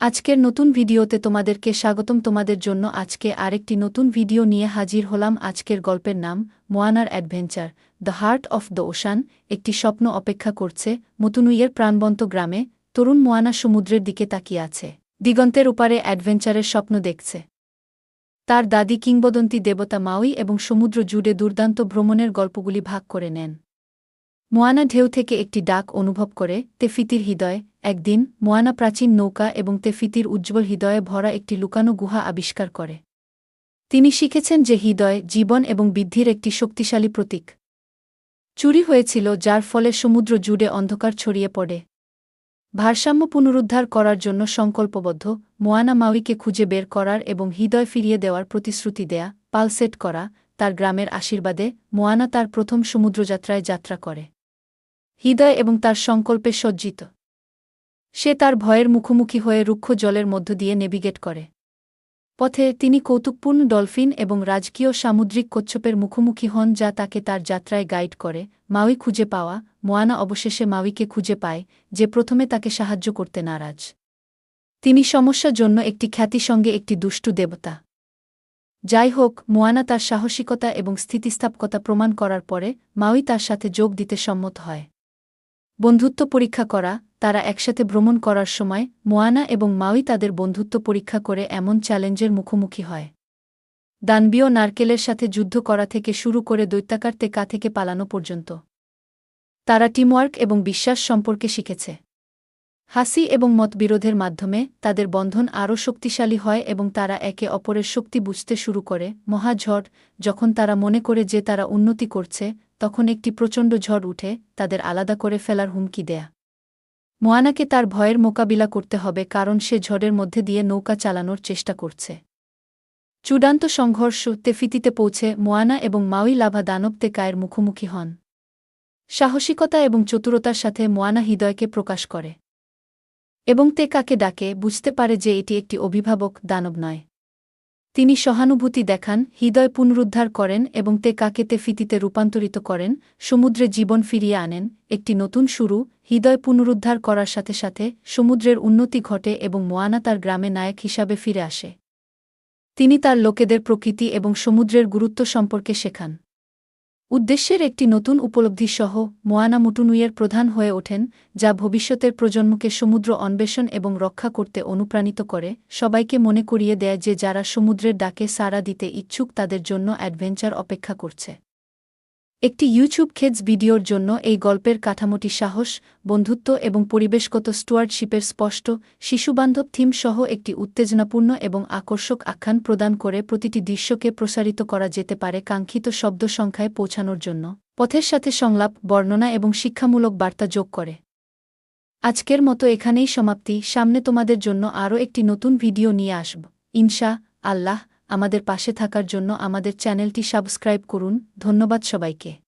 আজকের নতুন ভিডিওতে তোমাদেরকে স্বাগতম। তোমাদের জন্য আজকে আরেকটি নতুন ভিডিও নিয়ে হাজির হলাম। আজকের গল্পের নাম মোয়ানার adventure, the heart of the ocean, একটি স্বপ্ন অপেক্ষা করছে মতুনুইয়ের প্রাণবন্ত গ্রামে। তরুণ মোয়ানা সমুদ্রের দিকে তাকিয়ে আছে। দিগন্তের উপারে অ্যাডভেঞ্চারের স্বপ্ন দেখছে। তার দাদি কিংবদন্তি দেবতা মাউই এবং সমুদ্র জুড়ে দুর্দান্ত ভ্রমণের গল্পগুলি ভাগ করে নেন। মোয়ানা ঢেউ থেকে একটি ডাক অনুভব করে, তেফিতির হৃদয়, একদিন মোয়ানা প্রাচীন নৌকা এবং তেফিতির উজ্জ্বল হৃদয়ে ভরা একটি লুকানো গুহা আবিষ্কার করে। তিনি শিখেছেন যে হৃদয়, জীবন এবং বৃদ্ধির একটি শক্তিশালী প্রতীক। চুরি হয়েছিল, যার ফলে সমুদ্র জুড়ে অন্ধকার ছড়িয়ে পড়ে। ভারসাম্য পুনরুদ্ধার করার জন্য সংকল্পবদ্ধ, মোয়ানা মাউইকে খুঁজে বের করার এবং হৃদয় ফিরিয়ে দেওয়ার প্রতিশ্রুতি দেয়া, পালসেট করা, তার গ্রামের আশীর্বাদে মোয়ানা তার প্রথম সমুদ্রযাত্রায় যাত্রা করে। হৃদয় এবং তার সংকল্পে সজ্জিত। সে তার ভয়ের মুখোমুখি হয়ে রুক্ষ জলের মধ্য দিয়ে নেভিগেট করে। পথে তিনি কৌতুকপূর্ণ ডলফিন এবং রাজকীয় সামুদ্রিক কচ্ছপের মুখোমুখি হন যা তাকে তার যাত্রায় গাইড করে, মাউই খুঁজে পাওয়া, মোয়ানা অবশেষে মাউইকে খুঁজে পায়, যে প্রথমে তাকে সাহায্য করতে নারাজ। তিনি সমস্যার জন্য একটি খ্যাতি সঙ্গে একটি দুষ্টু দেবতা। যাই হোক, মোয়ানা তার সাহসিকতা এবং স্থিতিস্থাপকতা প্রমাণ করার পরে, মাউই তার সাথে যোগ দিতে সম্মত হয়। বন্ধুত্ব পরীক্ষা করা, তারা একসাথে ভ্রমণ করার সময় মোয়ানা এবং মাউই তাদের বন্ধুত্ব পরীক্ষা করে এমন চ্যালেঞ্জের মুখোমুখি হয়। দানবীয় নারকেলের সাথে যুদ্ধ করা থেকে শুরু করে দৈত্যাকার তেকা থেকে পালানো পর্যন্ত। তারা টিমওয়ার্ক এবং বিশ্বাস সম্পর্কে শিখেছে। হাসি এবং মতবিরোধের মাধ্যমে তাদের বন্ধন আরও শক্তিশালী হয় এবং তারা একে অপরের শক্তি বুঝতে শুরু করে। মহাঝড় যখন তারা মনে করে যে তারা উন্নতি করছে, তখন একটি প্রচণ্ড ঝড় উঠে, তাদের আলাদা করে ফেলার হুমকি দেয়া। মোয়ানাকে তার ভয়ের মোকাবিলা করতে হবে, কারণ সে ঝড়ের মধ্যে দিয়ে নৌকা চালানোর চেষ্টা করছে। চূড়ান্ত সংঘর্ষ তেফিতিতে পৌঁছে মোয়ানা এবং মাউই লাভা দানব তেকায়ের মুখোমুখি হন। সাহসিকতা এবং চতুরতার সাথে মোয়ানা হৃদয়কে প্রকাশ করে। এবং তে কাকে ডাকে বুঝতে পারে যে এটি একটি অভিভাবক দানব নয়। তিনি সহানুভূতি দেখান, হৃদয় পুনরুদ্ধার করেন এবং তে কাকে তে ফিতিতে রূপান্তরিত করেন, সমুদ্রে জীবন ফিরিয়ে আনেন, একটি নতুন শুরু, হৃদয় পুনরুদ্ধার করার সাথে সাথে সমুদ্রের উন্নতি ঘটে এবং মোয়ানা তার গ্রামে নায়ক হিসাবে ফিরে আসে। তিনি তার লোকেদের প্রকৃতি এবং সমুদ্রের গুরুত্ব সম্পর্কে শেখান। উদ্দেশ্যের একটি নতুন উপলব্ধি সহ মোয়ানা মুটুনুইয়ের প্রধান হয়ে ওঠেন, যা ভবিষ্যতের প্রজন্মকে সমুদ্র অন্বেষণ এবং রক্ষা করতে অনুপ্রাণিত করে। সবাইকে মনে করিয়ে দেয় যে যারা সমুদ্রের ডাকে সাড়া দিতে ইচ্ছুক তাদের জন্য অ্যাডভেঞ্চার অপেক্ষা করছে। একটি ইউটিউব খেজ ভিডিওর জন্য এই গল্পের কাঠামোটি সাহস, বন্ধুত্ব এবং পরিবেশগত স্টুয়ার্ডশিপের স্পষ্ট, শিশুবান্ধব থিম সহ একটি উত্তেজনাপূর্ণ এবং আকর্ষক আখ্যান প্রদান করে প্রতিটি দৃশ্যকে প্রসারিত করা যেতে পারে কাঙ্ক্ষিত শব্দ সংখ্যায় পৌঁছানোর জন্য। পথের সাথে সংলাপ, বর্ণনা এবং শিক্ষামূলক বার্তা যোগ করে। আজকের মতো এখানেই সমাপ্তি। সামনে তোমাদের জন্য আরও একটি নতুন ভিডিও নিয়ে আসব। ইনশা, আল্লাহ। আমাদের পাশে থাকার জন্য আমাদের চ্যানেলটি সাবস্ক্রাইব করুন। ধন্যবাদ সবাইকে।